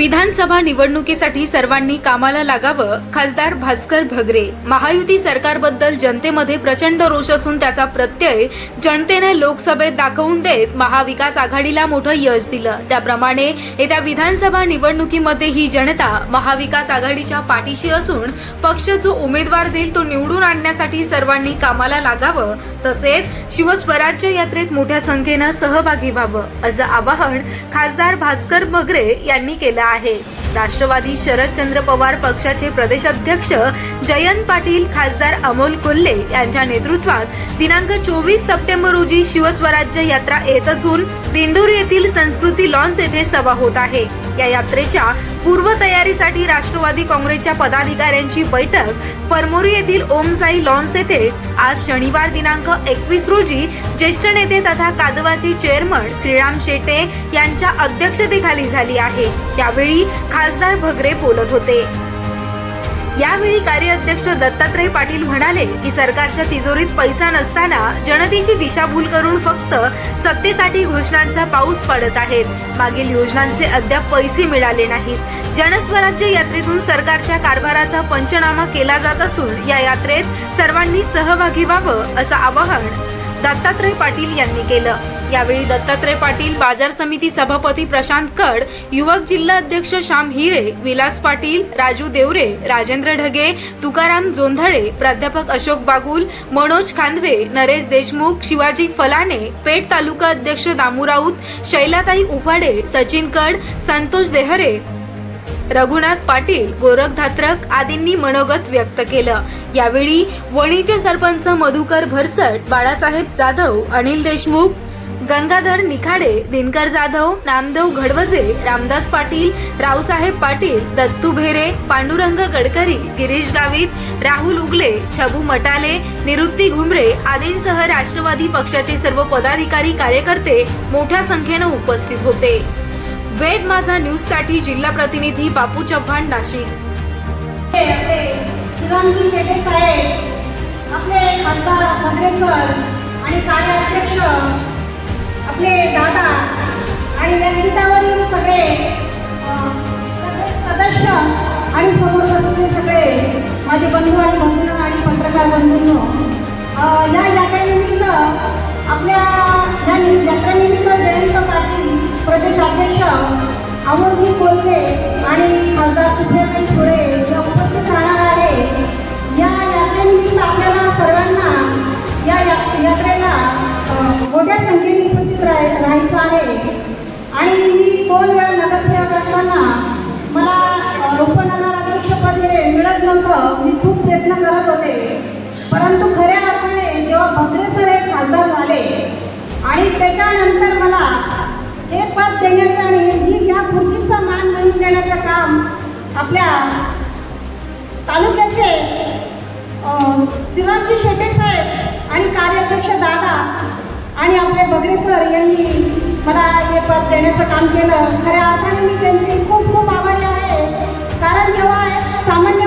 विधानसभा निवडणुकीसाठी सर्वांनी कामाला लागावं खासदार भास्कर भगरे. महायुती सरकारबद्दल जनतेमध्ये प्रचंड रोष असून त्याचा प्रत्यय जनतेने लोकसभेत दाखवून देत महाविकास आघाडीला मोठं यश दिलं. त्याप्रमाणे येत्या विधानसभा निवडणुकीमध्ये ही जनता महाविकास आघाडीच्या पाठीशी असून पक्ष जो उमेदवार देईल तो निवडून आणण्यासाठी सर्वांनी कामाला लागावं तसेच शिवस्वराज्य यात्रेत मोठ्या संख्येनं सहभागी व्हावं असं आवाहन खासदार भास्कर भगरे यांनी केलं आहे. राष्ट्रवादी शरदचंद्र पवार पक्षाचे प्रदेशाध्यक्ष जयंत पाटील खासदार अमोल कोल्हे यांच्या नेतृत्वात दिनांक चोवीस सप्टेंबर रोजी शिवस्वराज्य यात्रा येत असून दिंडोरी येथील संस्कृती लॉन्स येथे सभा होत आहे. या यात्रेच्या पूर्वतयारीसाठी राष्ट्रवादी काँग्रेसच्या पदाधिकाऱ्यांची बैठक. परमोरी येथील ओमसाई लॉन्स येथे आज शनिवार दिनांक एकवीस रोजी ज्येष्ठ नेते तथा कादवाचे चेअरमन श्रीराम शेटे यांच्या अध्यक्षतेखाली झाली आहे. त्यावेळी खासदार भगरे बोलत होते. यावेळी कार्याध्यक्ष दत्तात्रय पाटील म्हणाले की सरकारच्या तिजोरीत पैसा नसताना जनतेची दिशाभूल करून फक्त सत्तेसाठी घोषणांचा पाऊस पडत आहेत. मागील योजनांचे अद्याप पैसे मिळाले नाहीत. जनस्वराज्य यात्रेतून सरकारच्या कारभाराचा पंचनामा केला जात असून या यात्रेत सर्वांनी सहभागी व्हावं असं आवाहन दत्तात्रय पाटील यांनी केलं. यावेळी दत्तात्रय पाटील बाजार समिती सभापती प्रशांत कड युवक जिल्हा अध्यक्ष श्याम हिरे विलास पाटील राजू देवरे राजेंद्र ढगे तुकाराम जोंधळे प्राध्यापक अशोक बागुल मनोज खांदवे नरेश देशमुख शिवाजी फलाने पेठ तालुका अध्यक्ष दामू राऊत शैलाताई उफाडे सचिन कड संतोष देहरे रघुनाथ पाटील गोरख धात्रक आदींनी मनोगत व्यक्त केलं. यावेळी वणीचे सरपंच मधुकर भरसट बाळासाहेब जाधव अनिल देशमुख गंगाधर निखाडे दिनकर जाधव नामदेव घडवजे रामदास पाटील रावसाहेब पाटील दत्तू भेरे पांडुरंग गडकरी गिरीश गावित राहुल उगले छबू मटाले निवृत्ती घुमरे आदींसह राष्ट्रवादी पक्षाचे सर्व पदाधिकारी कार्यकर्ते मोठ्या संख्येनं उपस्थित होते. वेद माझा न्यूजसाठी जिल्हा प्रतिनिधी बापू चव्हाण नाशिक. हे आपले आपले खासदार भद्रेश्वर आणि कार्याध्यक्ष आपले दादा आणि व्यासपीठावरील सगळे सदस्य आणि समोर बसलेले सगळे माझे बंधू आणि बंधू आणि पत्रकार बंधूंनो या यात्रेनिमित्त आपल्या या यात्रेनिमित्त जयंत प्रदेशाध्यक्ष अमोलजी कोल्हे आणि खासदार सुप्रियाताई सुळे या उपस्थित राहणार आहे. या यात्रेनिमित्त आपल्याला सर्वांना या यात्रेला मोठ्या संख्येने उपस्थित राह राहायचं आहे. आणि मी दोन वेळा नगरसेवक असताना मला अ, उपनगराध्यक्षपद हे मिळत नव्हतं. मी खूप प्रयत्न करत होते. परंतु खऱ्या अर्थाने जेव्हा भद्रेसर हे खासदार झाले आणि त्याच्यानंतर मला हे पद देण्याचं आणि ही या खुर्चीचा मान मिळवून देण्याचं काम आपल्या तालुक्याचे अं, शेटे साहेब आणि कार्याध्यक्ष दादा आणि आपले बगरे सर यांनी मला हे पद देण्याचं काम केलं. खऱ्या अर्थाने मी त्यांची खूप खूप आभारी आहे. कारण जेव्हा एक सामान्य